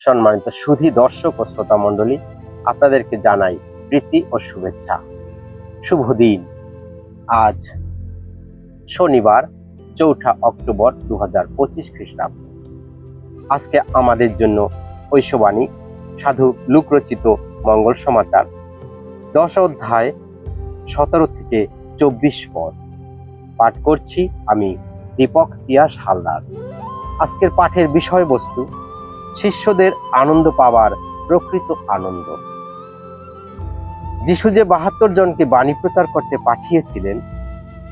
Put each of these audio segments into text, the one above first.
সম্মানিত সুধী দর্শক ও শ্রোতা মণ্ডলী, আপনাদেরকে জানাই প্রীতি ও শুভেচ্ছা। শুভ দিন। আজ শনিবার, চৌঠা অক্টোবর দু হাজার পঁচিশ খ্রিস্টাব্দ। আজকে আমাদের জন্য ঐশবাণী, সাধু লুকরচিত মঙ্গল সমাচার, দশ অধ্যায় সতেরো থেকে চব্বিশ পদ। পাঠ করছি আমি দীপক পিয়াস হালদার। আজকের পাঠের বিষয়বস্তু শিষ্যদের আনন্দ পাওয়ার প্রকৃত আনন্দ। যিশু যে বাহাত্তর জনকে বাণী প্রচার করতে পাঠিয়েছিলেন,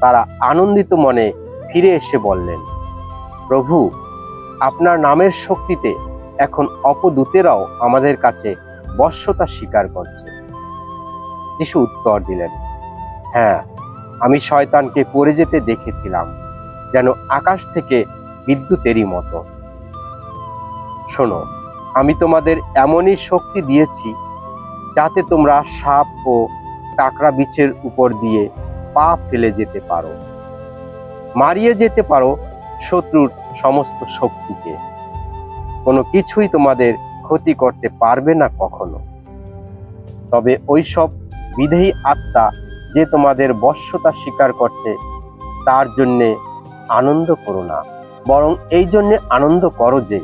তারা আনন্দিত মনে ফিরে এসে বললেন, প্রভু, আপনার নামের শক্তিতে এখন অপদূতেরাও আমাদের কাছে বশ্যতা স্বীকার করছে। যিশু উত্তর দিলেন হ্যাঁ আমি শয়তানকে পড়ে যেতে দেখেছিলাম, যেন আকাশ থেকে বিদ্যুতেরই মতো। শোনো, আমি তোমাদের এমনই শক্তি দিয়েছি যাতে তোমরা সাপ ও কাঁকড়া বিছের উপর দিয়ে পা ফেলে যেতে পারো। মারিয়ে যেতে পারো শত্রুর সমস্ত শক্তিকে। কোনো কিছুই তোমাদের ক্ষতি করতে পারবে না কখনো। তবে ওইসব বিধেয়ী আত্মা যে তোমাদের বশ্যতা স্বীকার করছে, তার জন্যে আনন্দ করো না, বরং এই জন্যে আনন্দ করো যে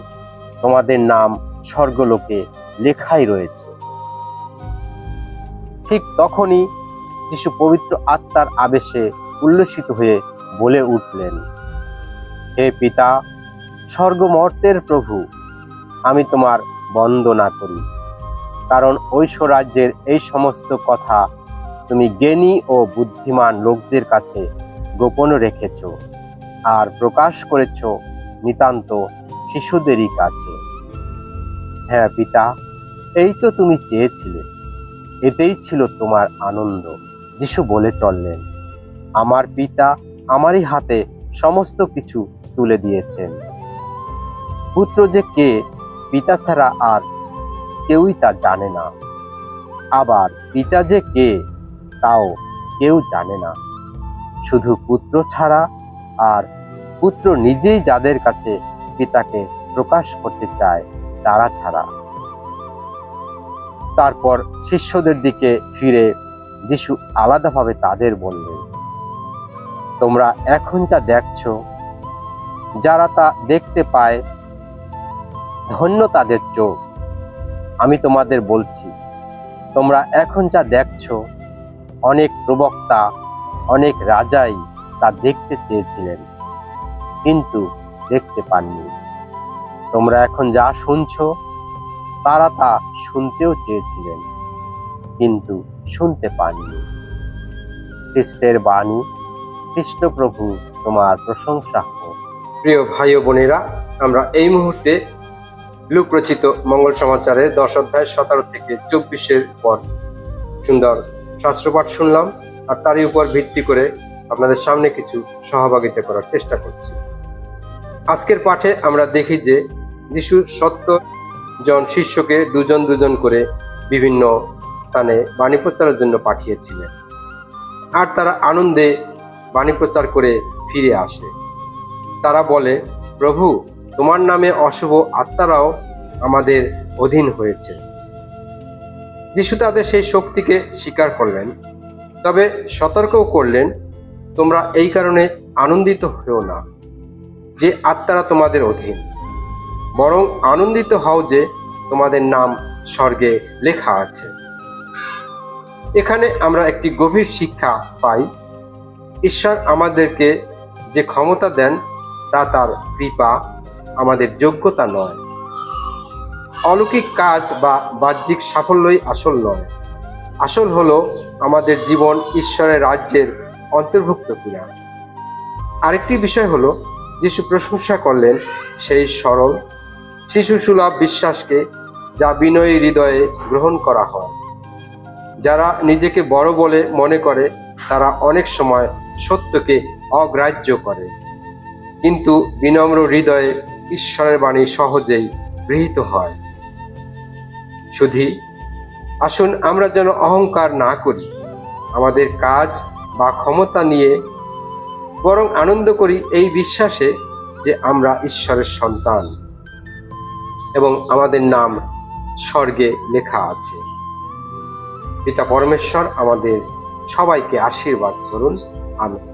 তোমাদের নাম স্বর্গলোকে লেখাই রয়েছে। ঠিক তখনই যিশু পবিত্র আত্মার আবেশে উল্লসিত হয়ে বলে উঠলেন, হে পিতা, স্বর্গমর্তের প্রভু, আমি তোমার বন্দনা করি, কারণ ঐশ্ব রাজ্যের এই সমস্ত কথা তুমি জ্ঞানী ও বুদ্ধিমান লোকদের কাছে গোপন রেখেছ আর প্রকাশ করেছ নিতান্ত শিশুদেরই কাছে। হ্যাঁ পিতা, এই তো তুমি চেয়েছিলে। এতেই ছিল তোমার আনন্দ। যিশু বলে চললেন, আমার পিতা আমারই হাতে সমস্ত কিছু তুলে দিয়েছেন। পুত্র যে কে, পিতা ছাড়া আর কেউই তা জানে না। আবার পিতা যে কে, তাও কেউ জানে না। শুধু পুত্র ছাড়া আর পুত্র নিজেই যাদের কাছে পিতাকে প্রকাশ করতে চায় তারা ছাড়া। তারপর শিষ্যদের দিকে ফিরে যিশু আলাদাভাবে তাদের বললেন, তোমরা এখন যা দেখছ, যারা তা দেখতে পায়, ধন্য তাদের চোখ। আমি তোমাদের বলছি, তোমরা এখন যা দেখছ, অনেক প্রবক্তা, অনেক রাজাই তা দেখতে চেয়েছিলেন। কিন্তু দেখতে পাননি। তোমরা এখন যা শুনছো, তারা তা শুনতেও চেয়েছিলেন, কিন্তু শুনতে পাননি। খ্রিস্টের বাণী খ্রিস্টপ্রভু তোমার প্রশংসা হোক। প্রিয় ভাই ও বোনেরা, আমরা এই মুহূর্তে লুকরচিত মঙ্গল সমাচারের দশ অধ্যায় সতেরো থেকে চব্বিশের পর সুন্দর শাস্ত্রপাঠ শুনলাম, আর তারই উপর ভিত্তি করে আপনাদের সামনে কিছু সহভাগিতা করার চেষ্টা করছি। আজকের পাঠে আমরা দেখি যে যিশু সত্তর জন শিষ্যকে দুজন দুজন করে বিভিন্ন স্থানে বাণী প্রচারের জন্য পাঠিয়েছিলেন। আর তারা আনন্দে বাণী প্রচার করে ফিরে আসে। তারা বলে, প্রভু, তোমার নামে অশুভ আত্মারাও আমাদের অধীন হয়েছে। যিশু তাদের সেই শক্তিকে স্বীকার করলেন। তবে সতর্কও করলেন, তোমরা এই কারণে আনন্দিত হও না। যে আত্মারা তোমাদের অধীন। বরং আনন্দিত হও যে তোমাদের নাম স্বর্গে লেখা আছে। এখানে আমরা একটি গভীর শিক্ষা পাই। ঈশ্বর আমাদেরকে যে ক্ষমতা দেন, তা তার কৃপা, আমাদের যোগ্যতা নয়। অলৌকিক কাজ বা বাহ্যিক সাফল্যই আসল নয়। আসল হলো আমাদের জীবন ঈশ্বরের রাজ্যের অন্তর্ভুক্ত কিনা। আরেকটি বিষয় হলো যিশু প্রশংসা করলেন, সেই সরল শিশু সুলভ বিশ্বাসকে যা বিনয়ী হৃদয়ে গ্রহণ করা হয়। যারা নিজেকে বড় বলে মনে করে, তারা অনেক সময় সত্যকে অগ্রাহ্য করে। কিন্তু বিনম্র হৃদয়ে ঈশ্বরের বাণী সহজেই গৃহীত হয়। শুধু আসুন আমরা যেন অহংকার না করি। আমাদের কাজ বা ক্ষমতা নিয়ে বরং আনন্দ করি এই বিশ্বাসে যে আমরা ঈশ্বরের সন্তান এবং আমাদের নাম স্বর্গে লেখা আছে। পিতা পরমেশ্বর আমাদের সবাইকে আশীর্বাদ করুন। আমি